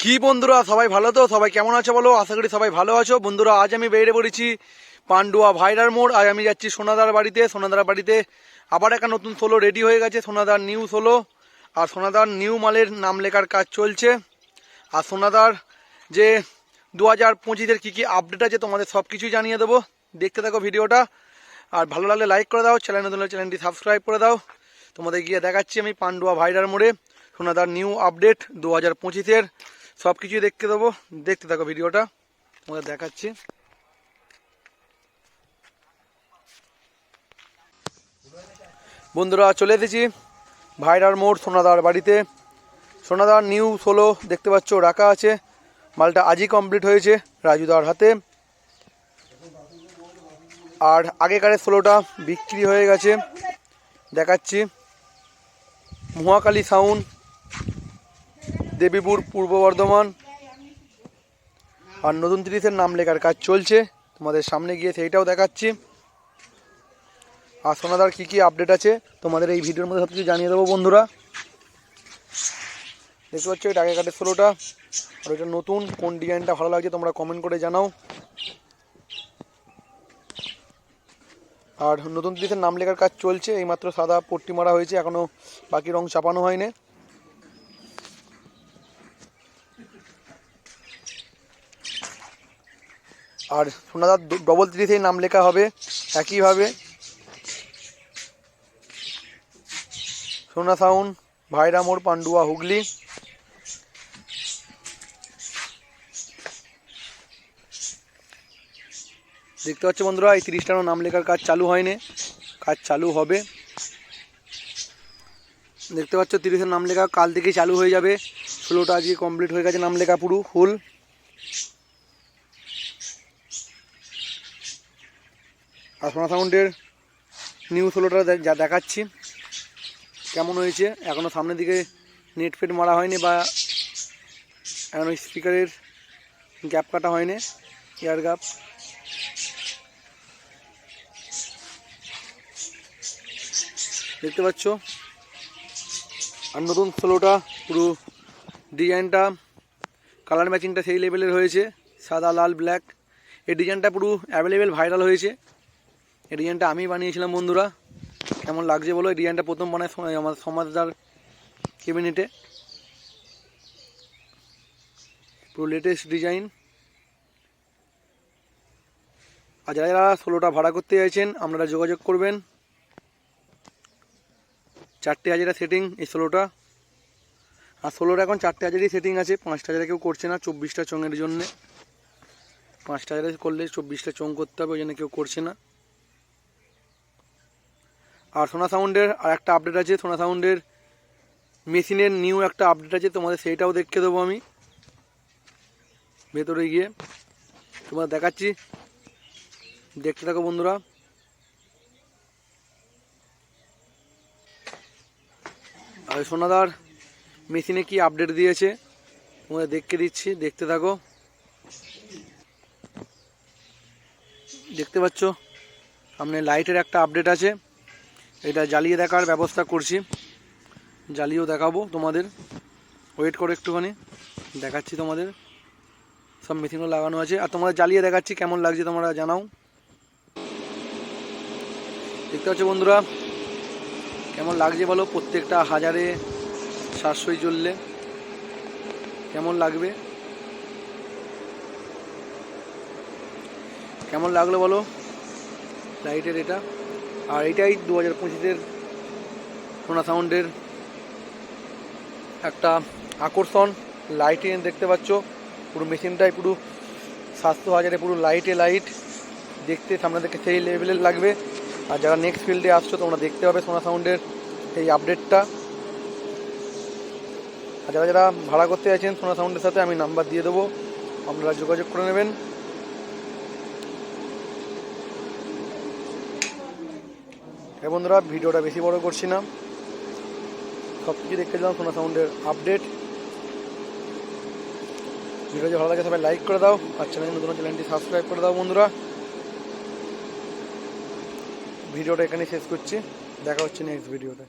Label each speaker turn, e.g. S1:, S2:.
S1: কি বন্ধুরা, সবাই ভালো তো? সবাই কেমন আছো বলো? আশা করি সবাই ভালো আছো। বন্ধুরা, আজ আমি বেরিয়ে পড়েছি পান্ডুয়া ভাইরার মোড়। আজ আমি যাচ্ছি সোনাদার বাড়িতে। সোনাদার বাড়িতে আবার একটা নতুন সোলো রেডি হয়ে গেছে। সোনাদার নিউ সোলো আর সোনাদার নিউ মালের নাম লেখার কাজ চলছে। আর সোনাদার যে দু হাজার পঁচিশের কী কী আপডেট আছে তোমাদের সব কিছুই জানিয়ে দেবো। দেখতে থাকো ভিডিওটা। আর ভালো লাগলে লাইক করে দাও। চ্যানেল নতুন চ্যানেলটি সাবস্ক্রাইব করে দাও। তোমাদের গিয়ে দেখাচ্ছি আমি পান্ডুয়া ভাইরার মোড়ে সোনাদার নিউ আপডেট দু হাজার পঁচিশের। সব কিছুই দেখতে দেবো। দেখতে থাকো ভিডিওটা। তোমাদের দেখাচ্ছি। বন্ধুরা, চলে এসেছি ভাইরার মোড় সোনাদার বাড়িতে। সোনাদার নিউ সোলো, দেখতে পাচ্ছ, রাখা আছে। মালটা আজই কমপ্লিট হয়েছে রাজুদার হাতে। আর আগেকারের সোলোটা বিক্রি হয়ে গেছে। দেখাচ্ছি। মহাকালী সাউন্ড দেবীপুর পূর্ব বর্ধমান। আর নতুন তিরিশের নাম লেখার কাজ চলছে। তোমাদের সামনে গিয়ে সেইটাও দেখাচ্ছি। আর সোনাদার কী কী আপডেট আছে, তোমাদের এই ভিডিওর মধ্যে সব কিছু জানিয়ে দেবো বন্ধুরা। দেখতে পাচ্ছ, এটা আগেকারের ষোলোটা। আর ওইটা নতুন, কোন ডিজাইনটা ভালো লাগছে তোমরা কমেন্ট করে জানাও। আর নতুন তিরিশের নাম লেখার কাজ চলছে, এইমাত্র সাদা পট্টি মারা হয়েছে এখনও বাকি রং চাপানো হয়নি। আর সোনাদার ডবল তিরিশেই নাম লেখা হবে, একইভাবে। সোনা সাউন্ড ভাইরা মোড়, পান্ডুয়া হুগলি। দেখতে পাচ্ছ বন্ধুরা, এই তিরিশটারও নাম লেখার কাজ চালু হয়নি। কাজ চালু হবে। দেখতে পাচ্ছ তিরিশের নাম লেখা কাল থেকেই চালু হয়ে যাবে। ষোলোটা আজকে কমপ্লিট হয়ে গেছে নাম লেখা পুরো ফুল আর সোনা সাউন্ডের নিউ ষোলোটা দে- যা দেখাচ্ছি। কেমন হয়েছে? এখনও সামনের দিকে নেট ফেট মারা হয়নি বা এখনও স্পিকারের গ্যাপ কাটা হয়নি এয়ার গ্যাপ দেখতে পাচ্ছ? আর নতুন সোলোটা পুরো ডিজাইনটা কালার ম্যাচিংটা সেই লেভেলের হয়েছে, সাদা, লাল ব্ল্যাক এই ডিজাইনটা পুরো অ্যাভেলেবেল ভাইরাল হয়েছে। এই ডিজাইনটা আমি বানিয়েছিলাম, বন্ধুরা। কেমন লাগছে বলো? এই ডিজাইনটা প্রথম বানায় আমাদের সমাজদার কেবিনেটে পুরো লেটেস্ট ডিজাইন আর যারা যারা ষোলোটা ভাড়া করতে চাইছেন, আপনারা যোগাযোগ করবেন। চারটে হাজারের সেটিং এই ষোলোটা। আর ষোলোটা এখন চারটে হাজারই সেটিং আছে। পাঁচটা হাজারে কেউ করছে না, চব্বিশটা চঙের জন্যে। পাঁচটা হাজারে করলে চব্বিশটা চং করতে হবে, ওই জন্য কেউ করছে না। আর সোনা সাউন্ডের আর একটা আপডেট আছে, সোনা সাউন্ডের মেশিনের নিউ একটা আপডেট আছে, তোমাদের সেইটাও দেখতে দেবো আমি। ভেতরে গিয়ে তোমাদের দেখাচ্ছি। দেখতে থাকো বন্ধুরা। আর সোনাদার মেশিনে কি আপডেট দিয়েছে, তোমাদের দেখতে দিচ্ছি, দেখতে থাকো। দেখতে পাচ্ছ, সামনে লাইটের একটা আপডেট আছে। এটা জ্বালিয়ে দেখার ব্যবস্থা করছি। জ্বালিয়েও দেখাবো তোমাদের। ওয়েট করো একটুখানি। দেখাচ্ছি তোমাদের। সব মেশিনগুলো লাগানো আছে। আর তোমাদের জ্বালিয়ে দেখাচ্ছি কেমন লাগছে তোমরা জানাও। দেখতে পাচ্ছ বন্ধুরা, কেমন লাগছে বলো? প্রত্যেকটা হাজারে সাতশোই জ্বললে কেমন লাগবে? কেমন লাগল বলো? লাইটের এটা। আর এটাই দু হাজার পঁচিশের সোনা সাউন্ডের একটা আকর্ষণ। লাইটে দেখতে পাচ্ছ, পুরো মেশিনটাই পুরো সাতশো হাজারে পুরো লাইটে লাইট দেখতে থেকে সেই লেভেলের লাগবে। আর যারা নেক্সট ফিল্ডে আসছো, তোমরা দেখতে পাবে সোনা সাউন্ডের এই আপডেটটা আর যারা যারা ভাড়া করতে চাইছেন সোনা সাউন্ডের সাথে, আমি নাম্বার দিয়ে দেবো। আপনারা যোগাযোগ করে নেবেন। হ্যাঁ বন্ধুরা, ভিডিওটা বেশি বড় করছি না। সব কিছু দেখতে দিলাম সোনা সাউন্ডের আপডেট। ভিডিও যদি ভালো লাগে, সবাই লাইক করে দাও, আর চ্যানেল নতুন চ্যানেলটি সাবস্ক্রাইব করে দাও বন্ধুরা। ভিডিওটা এখানেই শেষ করছি। দেখা হচ্ছে নেক্সট ভিডিওতে